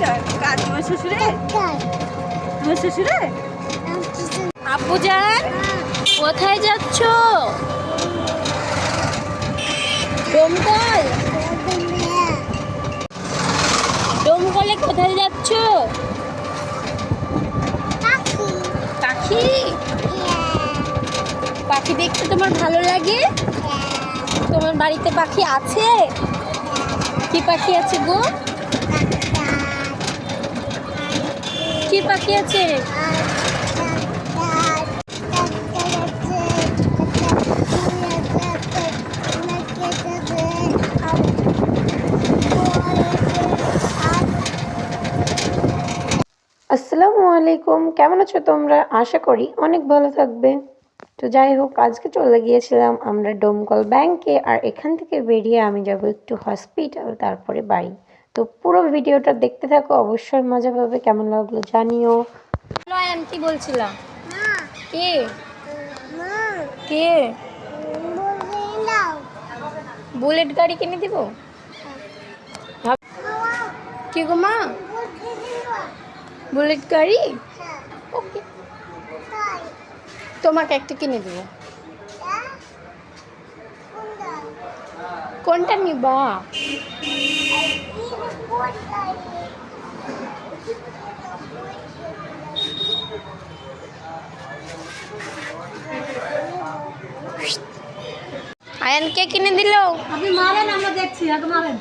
কার তোমার শ্বশুরে? তোমার শ্বশুরে আব্বু যান। কোথায় যাচ্ছ? ডোমকল? ডোমকলে কোথায় যাচ্ছ? পাখি? পাখি দেখতে তোমার ভালো লাগে? তোমার বাড়িতে পাখি আছে? কি পাখি আছে গো? কি পাখি আছে? আসসালামু আলাইকুম। কেমন আছো তোমরা? আশা করি অনেক ভালো থাকবে। তো যাই হোক, আজকে চলে গিয়েছিলাম আমরা ডোমকল ব্যাংকে, আর এখান থেকে বেরিয়ে আমি যাব একটু হসপিটাল, তারপরে বাড়ি। তো পুরো ভিডিওটা দেখতে থাকো, অবশ্যই মজা পাবে, কেমন লাগল জানিও। লয়ান কি বলছিলাম। কে? কে? বুলেট গাড়ি কিনে দিব? কি গো মা? বুলেট গাড়ি? তোমাকে একটা কিনে দেব। কোনটা নিবা? আয়ান কে কিনে দিল? আপনি মারেন আমরা দেখছি আগে মারেন।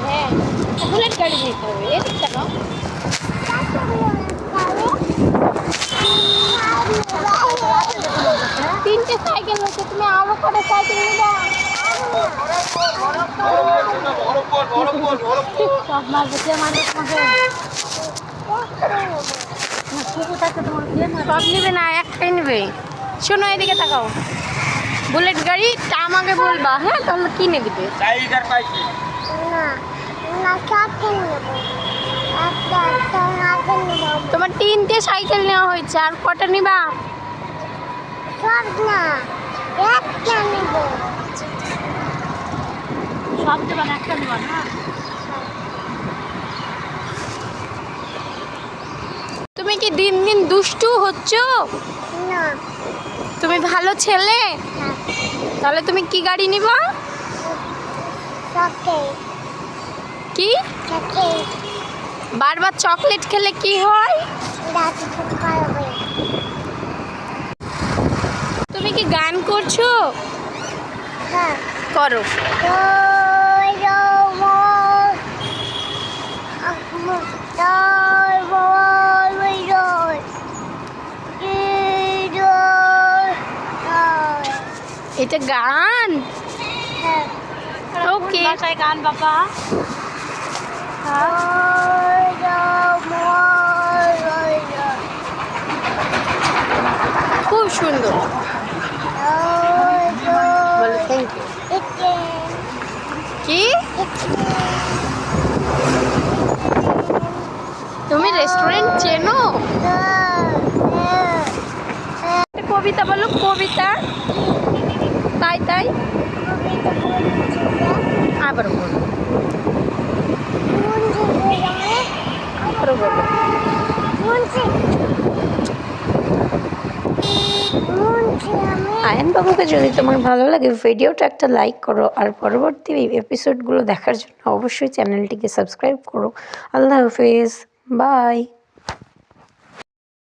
হ্যাঁ বুলেট গাড়ি নিতে হবে এদিকটা নাও তিনটে সাইকেল হচ্ছে তুমি আরও করে সাইকেল নিবা সব বেঁচে মানুষ মার সব নেবে না একটাই নেবে। শোনো এদিকে তাকাও। বুলেট গাড়ি তা আমাকে বলবা হ্যাঁ তাহলে কিনে দিবে তোমার তিনটে সাইকেল নেওয়া হয়েছে আর কটা নিবা? সব দেবেন একটা নেবেন না? তুমি কি দিন দিন দুষ্টু হচ্ছ? তুমি ভালো ছেলে? তাহলে তুমি কি গাড়ি নিবা? কি? বারবার চকলেট খেলে কি হয়? তুমি কি গান করছ? করো। এটা গান? ওকে বাসায় গান বাবা। খুব সুন্দর। বলো থ্যাংক ইউ কি? তুমি রেস্টুরেন্ট চেনো? একটা কবিতা বলো কবিতা। তাই? আবার বলো। আয়ন বাবুকে যদি তোমার ভালো লাগে, ভিডিওটা একটা লাইক করো আর পরবর্তী এপিসোডগুলো দেখার জন্য অবশ্যই চ্যানেলটিকে সাবস্ক্রাইব করো। আল্লাহ হাফিজ। বাই